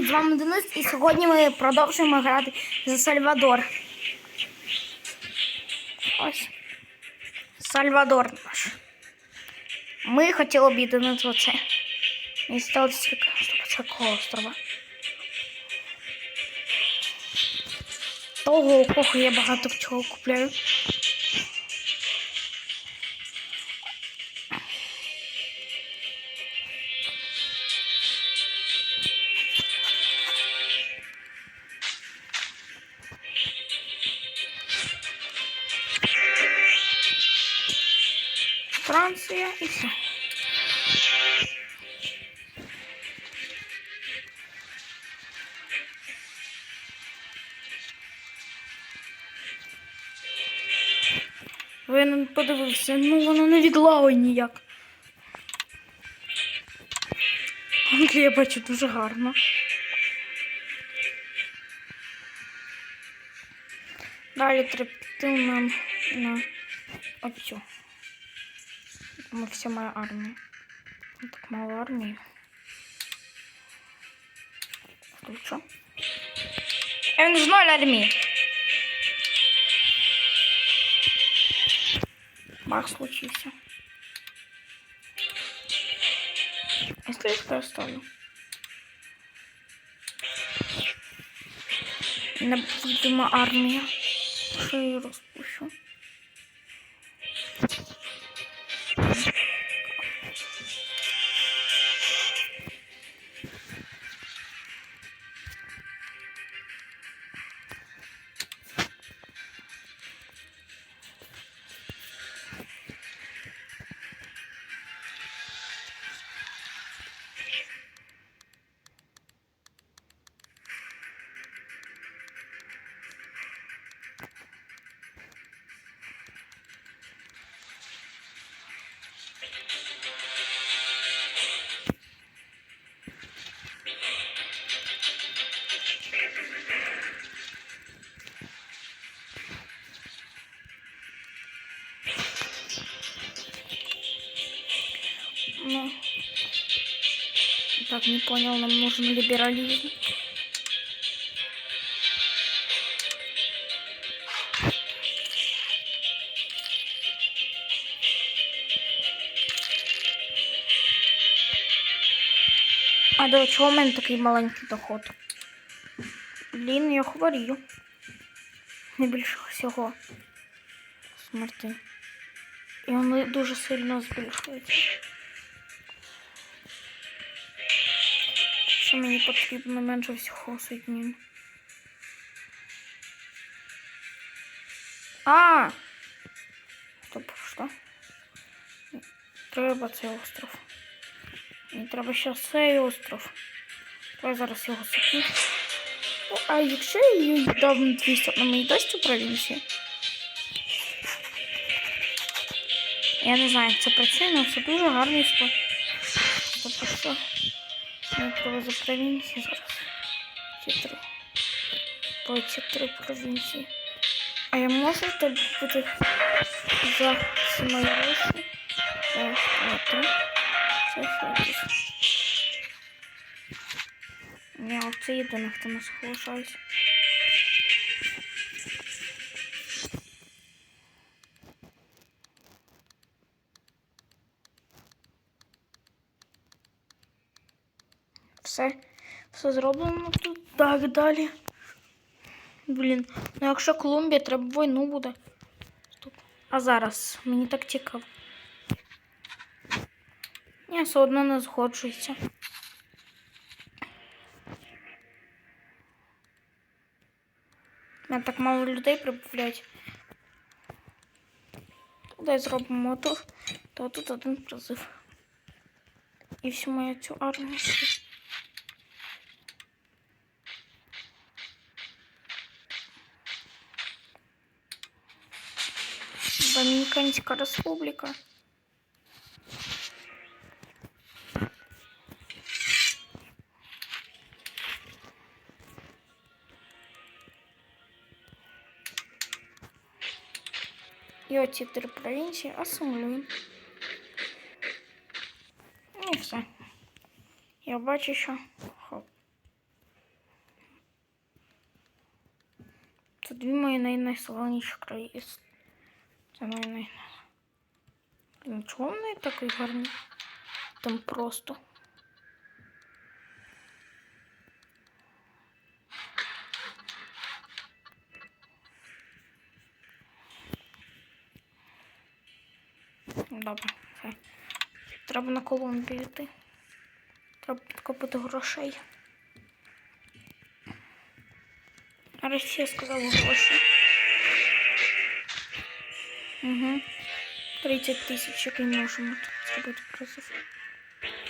З вами Денис, і сьогодні ми продовжуємо грати за Сальвадор. Ось. Сальвадор наш. Ми хотіли об'єднати оце. Місто цього острова. Того, кого я багато чого купляю. Франція і. Він подивився, ну воно не відлало ніяк. Англія, я бачу, дуже гарно. Далі треба нам на оцю. Ми вся моя армія. Ну, Так мало армії. Тут що? А Він ж ноль армії. Бах случився. Если я это оставлю. Невидима армія. Що я Так, не понял, нам нужен либерализм. А до чого в мене такий маленький доход? Блін, я хворію. Не більше всього. Смерти. І вони дуже сильно збільшуються. Що мені потрібно менше всього соединень. А! Стоп, що? Треба цей остров. Мені треба ще цей остров. Давай зараз його. Ну, А якщо я її на 200, на мені дасть у провінції? Я не знаю, це працює, але це дуже гарний спосіб. Тобто що? Треба за провінції зараз. По ці три. А я можу так бути за мої гроші? Раз, два, три. Це хватить. Ні, оце єдине, хто нас соглашається. все зроблено тут. Так, далі. Блін, ну якщо Колумбія, треба війну буде. Стоп. А зараз мені так цікаво. Я все одно не згоджуюся. Мене так мало людей прибавлять. Туди зробимо тут, то тут один призив. І всю мою цю армію. Домініканська республіка. І оці три провінції асумлюємо. Ну, і все. Я бачу, що хоп. Це дві мої найнаселеніші країни. Це най... Блін, чого вони такий гарний? Там просто. Добре, все. Треба на Колумбію йти. Треба підкопити грошей. Нарешті я сказала гроші. 30 тисяч, який можемо тут зробити призов.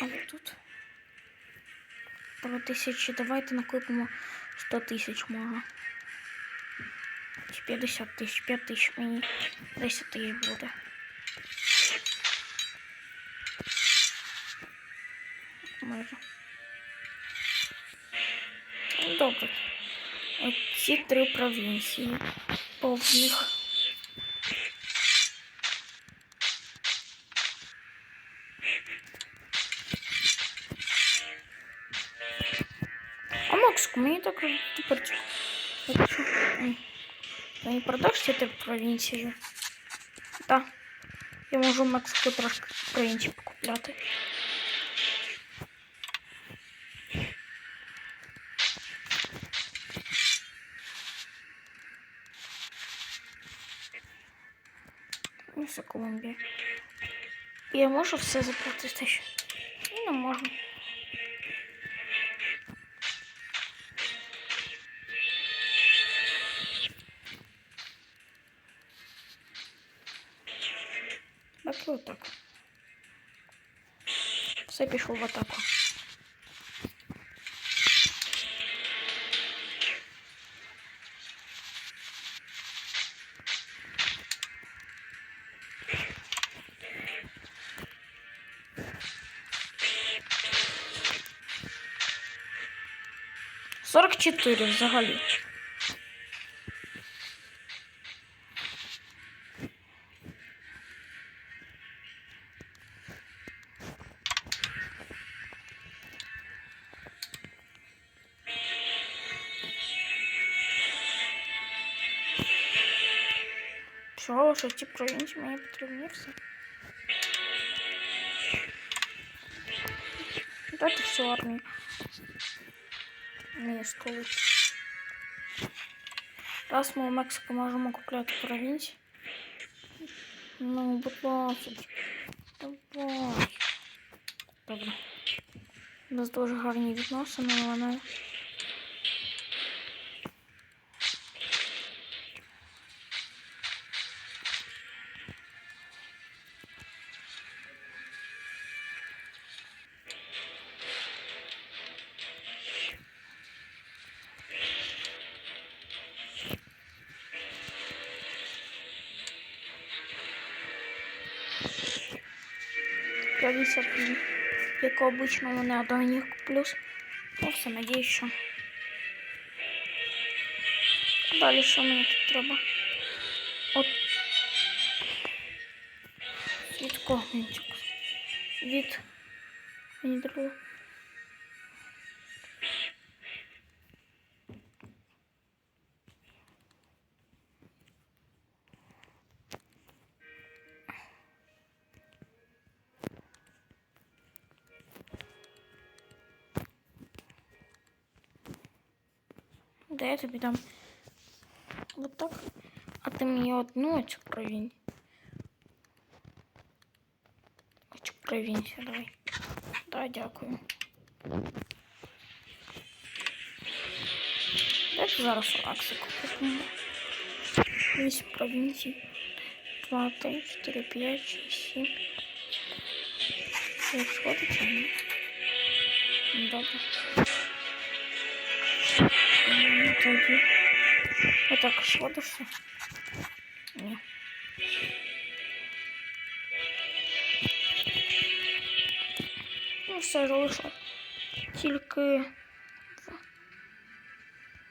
Але тут. Про тисячі. Давайте накопимо 100 тисяч може. Чи 50 тисяч, 5 тисяч мені 10 тисяч буде. Майже. Ну, Добре. Оці три провінції повних. Хочу. М. Ти не продаш ці три провінції? Так. Я можу в Мексику трошки провінцій покупляти. Ну, це Колумбія. Я можу все заплатити ще? Так. Все пішло в атаку. Сорок чотири взагалі. Чого, що ті провінції мені потрібні все? Дайте всю армію. Мені столицю. Раз ми у Мексику можемо купляти провінції. Ну, будь ласка. Давай. Добре. У нас дуже гарні відносини, але. П'ятдесят дві. Як обично, вони одного плюс. Ну, все, надіюсь, що. Далі що мені тут треба? От. Від цікаво? Від. Мені треба. Да я тобі. Вот так. А ти мені одну цю провінь. Цю провінцію давай. Да, дякую. Дайте зараз Аксику купимо. Вісім провінцій. Два, три, чотири, п'ять, шість, сім. Це сходить чи ні? Ну, Добре. Тоді. Отак сходишся? Ні. Ну, все залишилось. Тільки.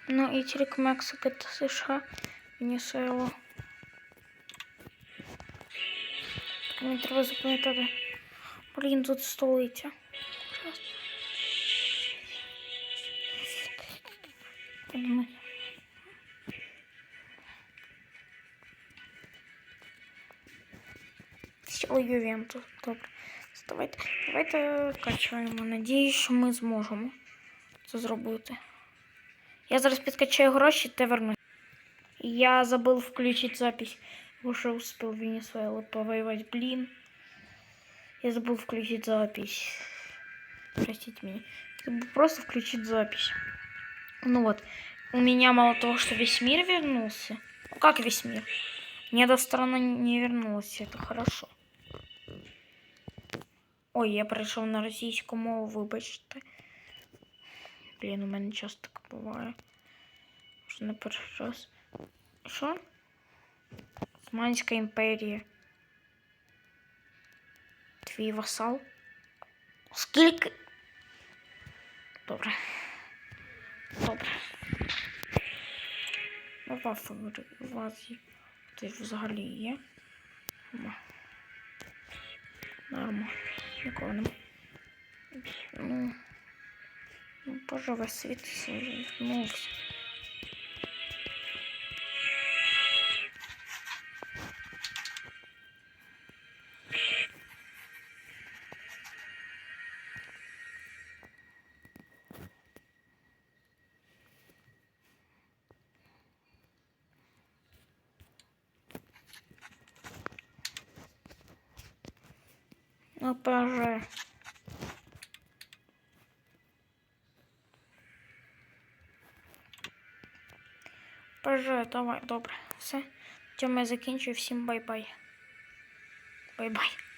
Ну і тільки Мексика та США Венесуела. Мені треба запам'ятати. Блін, тут столиця. подумать. Сіли Ювентус, добре. Давайте, давайте качаємо. Надіюсь, що ми зможемо це. Я сейчас підкачаю гроші та вернусь. Я забыл включить запись. Уже успел Венесуэлу повоевать, блин. Я забыл включить запись. Простите меня. Просто включить запись. Ну вот У меня мало того, что весь мир вернулся. Ну как весь мир? Ни одна сторона не вернулась. Это хорошо. Ой, я перейшов на російську мову, вибачте. Блін, у мене часто так буває. Що не перший раз. Що? Османська імперія. Твій васал? Скільки? Добре. Добре. Вафа у вас є. Ти взагалі є. Нормально. Нікого нема. Ну. Ну, поживе світ звернувся. Ну, пожалуй. Пожалуй, давай, добре. Все. Тема я закінчую. Всім бай-бай. Бай-бай.